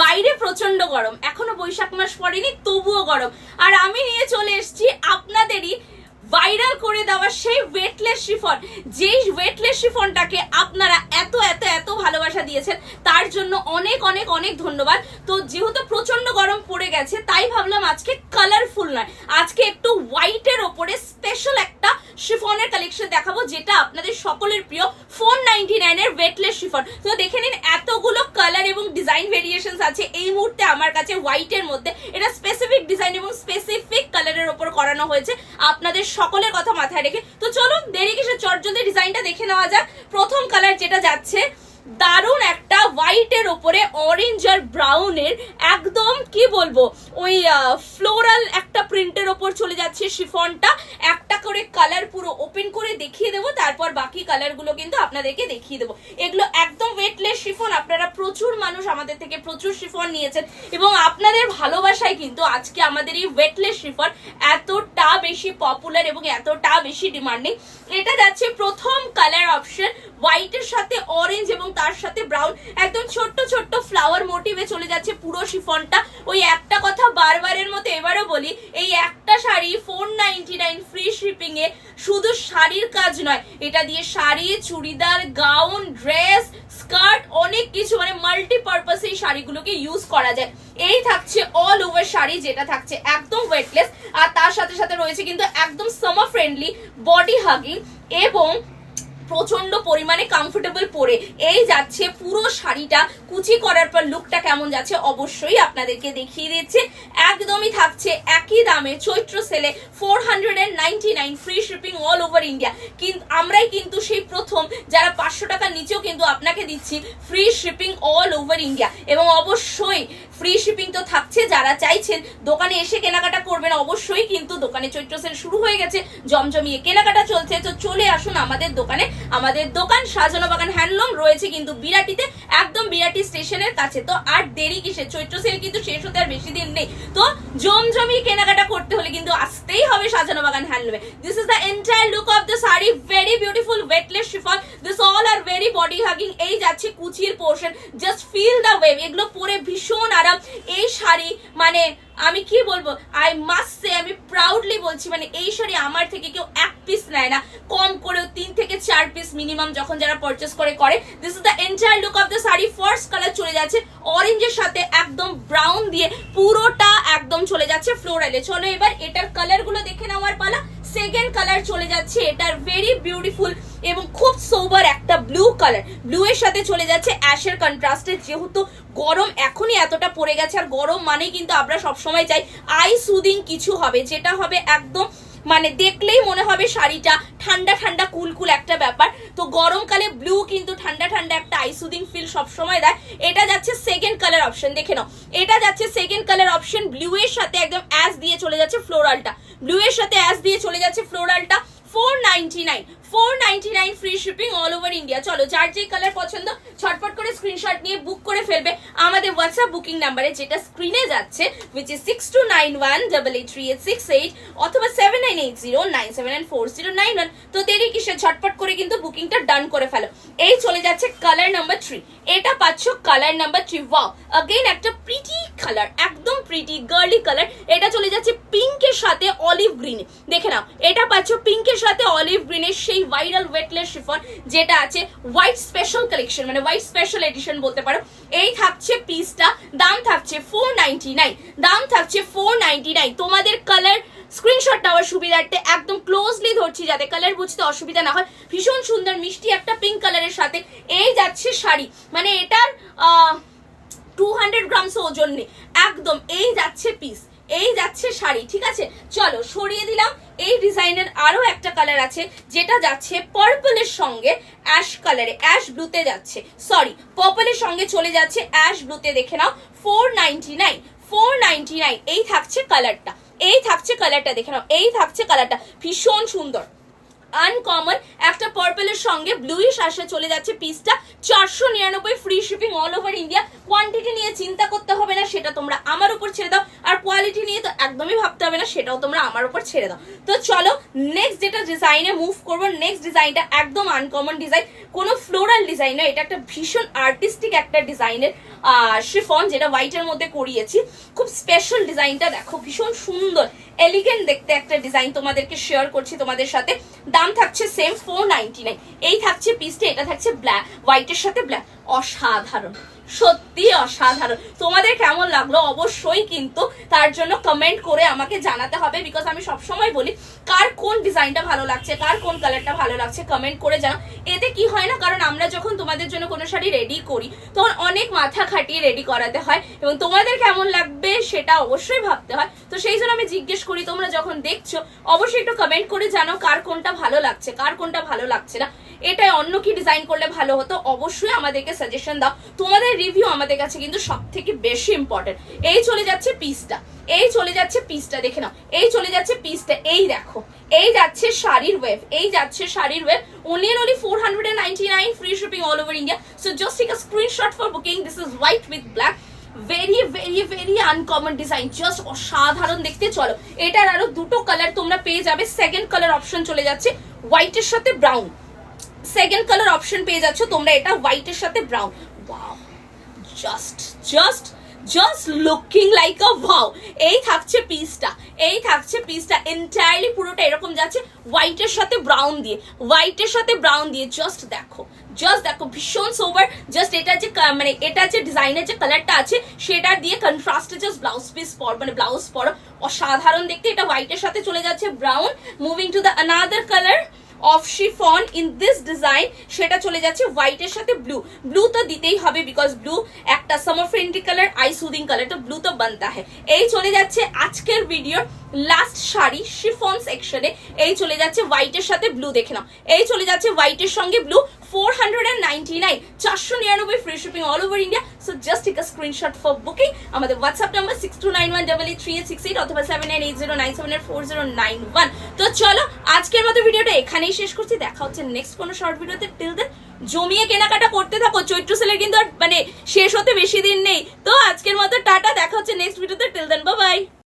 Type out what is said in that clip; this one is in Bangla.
বাইরে প্রচণ্ড গরম। এখনও বৈশাখ মাস পড়েনি, তবুও গরম। আর আমি নিয়ে চলে এসেছি আপনাদেরই ভাইরাল করে দেওয়া সেই ওয়েটলেস শিফন যেই ওয়েটলেস শিফনটাকে আপনারা এত এত এত ভালোবাসা দিয়েছেন, তার জন্য অনেক অনেক অনেক ধন্যবাদ। তো যেহেতু প্রচণ্ড গরম পড়ে গেছে, তাই ভাবলাম আজকে কালারফুল নয়। আজকে একটু হোয়াইটের ওপরে স্পেশাল একটা শিফনের কালেকশন দেখাবো, যেটা আপনাদের সকলের প্রিয় ফোর নাইনটি নাইনের ওয়েটলেস শিফন তো দেখে নিন, এতগুলো কালার এবং ডিজাইন ভেরিয়েশন আছে, এই মুহূর্তে আমার কাছে হোয়াইটের মধ্যে। এটা স্পেসিফিক ডিজাইন এবং স্পেসিফিক কালারের ওপর করানো হয়েছে। আপনাদের সকলের কথা মাথায় রেখে। তো চলুন, দেরি কিসে চট জলদি ডিজাইনটা দেখে নেওয়া যাক। প্রথম কালার যেটা যাচ্ছে দারুণ একটা হোয়াইটের ওপরে অরেঞ্জ আর ব্রাউনের একদম, কি বলব, ওই ফ্লোরাল একটা প্রিন্টের ওপর চলে যাচ্ছে শিফনটা একটা করে কালার পুরো ওপেন করে দেখিয়ে দেবো, তারপর বাকি কালারগুলো কিন্তু আপনাদেরকে দেখিয়ে দেবো। এগুলো একদম ওয়েটলেস শিফন আপনারা প্রচুর মানুষ আমাদের থেকে প্রচুর শিফন নিয়েছেন, এবং আপনাদের ভালোবাসায় কিন্তু আজকে আমাদের এই ওয়েটলেস শিফন এতটা বেশি পপুলার এবং এতটা বেশি ডিমান্ডিং এটা যাচ্ছে প্রথম কালার অপশন হোয়াইটের সাথে অরেঞ্জ এবং তার সাথে ব্রাউন একদম ছোট্ট ছোট্ট ফ্লাওয়ার মোটিভে চলে যাচ্ছে পুরো শিফনটা। ওই একটা কথা বারবারের মতো এবারও বলি, এই একটা sari four ninety nine free shipping এ শুধু শাড়ির কাজ নয়, এটা দিয়ে sari, churidar gown dress skirt অনেক কিছু মানে মাল্টিপারপাস এই শাড়িগুলোকে ইউজ করা যায়। এই থাকছে অল ওভার শাড়ি, যেটা থাকছে একদম ওয়েটলেস আর তার সাথে সাথে রয়েছে কিন্তু একদম সামার ফ্রেন্ডলি বডি হাগিং এবং প্রচণ্ড পরিমাণে কমফোর্টেবল পরে। এই যাচ্ছে পুরো শাড়িটা। কুচি করার পর লুকটা কেমন যাচ্ছে অবশ্যই আপনাদেরকে দেখিয়ে দিচ্ছে। একদমই থাকছে একই দামে চৈত্র সেলে four ninety nine free shipping all over India কিন্তু আমরাই কিন্তু সেই প্রথম, যারা পাঁচশো টাকার নিচেও কিন্তু আপনাকে দিচ্ছি free shipping all over India এবং অবশ্যই ফ্রি শিপিং তো থাকছে, যারা চাইছেন দোকানে এসে কেনাকাটা করবেন, অবশ্যই কিন্তু দোকানে চৈত্র সেল শুরু হয়ে গেছে, জমজমিয়ে কেনাকাটা চলছে, তো চলে আসুন আমাদের দোকানে। আমাদের দোকান সাজানো বাগান হ্যান্ডলুম রয়েছে কিন্তু বিরাটিতে, একদম বিরাটি স্টেশনের কাছে। তো আর দেরি কিসে চৈত্র সেল কিন্তু শেষ হতে আর বেশি দিন নেই। তো জমজমিয়ে কেনাকাটা করতে হলে কিন্তু আসতেই হবে সাজানো বাগান হ্যান্ডলুমে। This is the entire look of the sari very beautiful weightless chiffon this all are very body hugging এই যাচ্ছে কুচির portion just feel the wave এগুলো পরে ভীষণ আরাম এই শাড়ি মানে আমি কি বলব আই মাস্ট সে আমি প্রাউডলি বলছি মানে এই শাড়ি আমার থেকে কেউ এক পিস নেয় না। কম করেও তিন থেকে চার পিস মিনিমাম যখন যারা পারচেস করে করে। This is the entire look of the sari. First colour চলে যাচ্ছে অরেঞ্জের সাথে একদম ব্রাউন দিয়ে পুরোটা একদম চলে যাচ্ছে ফ্লোরালে চলো এবার এটার কালারগুলো দেখে নেওয়ার পালা। সেকেন্ড কালার চলে যাচ্ছে এটার ভেরি বিউটিফুল সোবার একটা ব্লু কালার ব্লু এর সাথে চলে যাচ্ছে অ্যাশের কন্ট্রাস্টে যেহেতু গরম এখনই এতটা পড়ে গেছে, আর গরম মানেই কিন্তু আমরা সবসময় চাই আই সুদিং কিছু হবে, যেটা হবে একদম মানে দেখলেই মনে হবে শাড়িটা ঠান্ডা ঠান্ডা কুল কুল একটা ব্যাপার। তো গরমকালে ব্লু কিন্তু ঠান্ডা ঠান্ডা একটা আইসুদিং ফিল সবসময় দেয়। এটা যাচ্ছে সেকেন্ড কালার অপশন দেখে নাও। এটা যাচ্ছে সেকেন্ড কালার অপশন ব্লু এর সাথে একদম অ্যাশ দিয়ে চলে যাচ্ছে ফ্লোরালটা ব্লু এর সাথে অ্যাশ দিয়ে চলে যাচ্ছে ফ্লোরালটা four ninety nine four ninety nine free shipping all over India চলো, যার যে কালার পছন্দ ছটপট করে স্ক্রিনশট নিয়ে বুক করে ফেলবে আমাদের হোয়াটসঅ্যাপ বুকিং নাম্বারে যেটা স্ক্রিনে যাচ্ছে which is six two nine one double eight three eight six eight অথবা seven nine eight zero nine seven nine four zero nine one তো দেরি কিসে ছটপট করে কিন্তু বুকিংটা ডান করে ফেলো। এই চলে যাচ্ছে কালার নাম্বার থ্রি এটা পাচ্ছ colour number three wow again একটা প্রিটি কালার একদম প্রিটি গার্লি কালার এটা চলে যাচ্ছে পিঙ্কের সাথে অলিভ গ্রিন দেখে নাও, এটা পাচ্ছ পিঙ্কের সাথে অলিভ গ্রিনের সেই ভাইরাল ওয়েটলেস শিফন যেটা আছে হোয়াইট স্পেশাল কালেকশন মানে হোয়াইট স্পেশাল এডিশন বলতে পারো। এই থাকছে পিসটা দাম থাকছে ফোর নাইনটি নাইন দাম থাকছে ফোর নাইনটি নাইন তোমাদের কালার স্ক্রিনশট নেওয়ার সুবিধার্থে একদম ক্লোজলি ধরছি যাতে কালার বুঝতে অসুবিধা না হয়। ভীষণ সুন্দর, মিষ্টি একটা পিঙ্ক কালারের সাথে এই যাচ্ছে শাড়ি। মানে এটার টু হান্ড্রেড গ্রামস ওজন নেই। একদম এই যাচ্ছে পিস এই যাচ্ছে শাড়ি, ঠিক আছে? চলো সরিয়ে দিলাম। এই ডিজাইনের আরও একটা কালার আছে, যেটা যাচ্ছে পার্পলের সঙ্গে অ্যাশ কালারে অ্যাশ ব্লুতে যাচ্ছে। সরি পার্পলের সঙ্গে চলে যাচ্ছে অ্যাশ ব্লুতে দেখে নাও। Four ninety nine four ninety nine এই থাকছে কালারটা এই থাকছে কালারটা দেখে নাও, এই থাকছে কালারটা ভীষণ সুন্দর। আনকমন একটা পার্পেলের সঙ্গে ব্লুইশ আসে, চলে যাচ্ছে পিসটা চারশো নিরানব্বই free shipping all over India quantity নিয়ে চিন্তা করতে হবে না, সেটা তোমরা আমার উপর ছেড়ে দাও আর কোয়ালিটি নিয়ে তো একদমই ভাবতে হবে না, সেটাও তোমরা আমার উপর ছেড়ে দাও। তো চলো নেক্সট যেটা ডিজাইনে মুভ করব নেক্সট ডিজাইনটা একদম আনকমন ডিজাইন কোনো ফ্লোরাল ডিজাইন নয় এটা একটা ভীষণ আর্টিস্টিক একটা ডিজাইনের শিফন যেটা হোয়াইটের মধ্যে করিয়েছি। খুব স্পেশাল ডিজাইনটা দেখো, ভীষণ সুন্দর। এলিগেন্ট দেখতে একটা ডিজাইন তোমাদেরকে শেয়ার করছি তোমাদের সাথে। দাম থাকছে সেম ফোর নাইনটি নাইন এই থাকছে পিসটা এটা থাকছে ব্ল্যাক হোয়াইটের সাথে ব্ল্যাক অসাধারণ। সত্যি অসাধারণ। তোমাদের কেমন লাগল? অবশ্যই কিন্তু তার জন্য কমেন্ট করে আমাকে জানাতে হবে বিকজ আমি সবসময় বলি, কার কোন ডিজাইনটা ভালো লাগছে, কার কোন কালারটা ভালো লাগছে কমেন্ট করে জানাও। এতে কি হয় না? কারণ আমরা যখন তোমাদের জন্য কোনো শাড়ি রেডি করি, তখন অনেক মাথা খাটিয়ে রেডি করাতে হয় এবং তোমাদের কেমন লাগবে সেটা অবশ্যই ভাবতে হয়। তো সেই জন্য আমি জিজ্ঞেস করি, তোমরা যখন দেখছ, অবশ্যই একটু কমেন্ট করে জানাও কার কোনটা ভালো লাগছে, কার কোনটা ভালো লাগছে না। এটা অন্য কি ডিজাইন করলে ভালো হতো? অবশ্যই আমাদেরকে সাজেশন দাও। তোমাদের রিভিউ আমাদের কাছে কিন্তু সব থেকে বেশি ইম্পর্টেন্ট এই চলে যাচ্ছে পিসটা এই চলে যাচ্ছে পিসটা দেখে নাও। এই চলে যাচ্ছে পিসটা এই দেখো। এই যাচ্ছে শাড়ির ওয়েভ এই যাচ্ছে শাড়ির wave only and only 499 free shipping all over India so, just take a screenshot for booking. This is white with black very very very uncommon design just অসাধারণ দেখতে। চলো। এটার আরও দুটো কালার তোমরা পেয়ে যাবে। সেকেন্ড কালার অপশন চলে যাচ্ছে। হোয়াইটের সাথে ব্রাউন সেকেন্ড কালার অপশন পেয়ে যাচ্ছ, তোমরা এটা হোয়াইটের সাথে brown wow just just just looking like a wow এই থাকছে পিসটা এই থাকছে পিসটা এন্টায়ারলি পুরোটা এরকম যাচ্ছে হোয়াইটের সাথে ব্রাউন দিয়ে হোয়াইটের সাথে ব্রাউন দিয়ে জাস্ট দেখো জাস্ট দেখো, ভীষণ সোবার জাস্ট এটা যে মানে এটা যে ডিজাইনের যে কালারটা আছে, সেটা দিয়ে কন্ট্রাস্টে জাস্ট ব্লাউজ পিস পর মানে ব্লাউজ পরো, অসাধারণ দেখতে, এটা হোয়াইটের সাথে চলে যাচ্ছে brown moving to the another colour of chiffon in this design সেটা চলে যাচ্ছে হোয়াইটের সাথে ব্লু ব্লু তো দিতেই হবে বিকজ ব্লু একটা summer friendly colour eye soothing colour তো ব্লু তো বানতা হ্যাঁ। এই চলে যাচ্ছে আজকের ভিডিও লাস্ট শাড়ি শিফন সেকশনে এই চলে যাচ্ছে হোয়াইটের সাথে ব্লু দেখে নাও। এই চলে যাচ্ছে হোয়াইটের সঙ্গে blue four hundred and ninety nine চারশো নিরানব্বই free shipping India so just for আমাদের WhatsApp number six two nine one eight three six eight অথবা seven nine eight zero nine seven four zero nine one তো চলো, আজকের মতো ভিডিওটা এখানেই শেষ করছি। দেখা হচ্ছে নেক্সট কোনো শর্ট ভিডিওতে। টিল দেন জমিয়ে কেনাকাটা করতে থাকো। চৈত্র সেলের কিন্তু আর মানে শেষ হতে বেশি দিন নেই। তো আজকের মতো টাটা। দেখা হচ্ছে নেক্সট ভিডিওতে। Till then by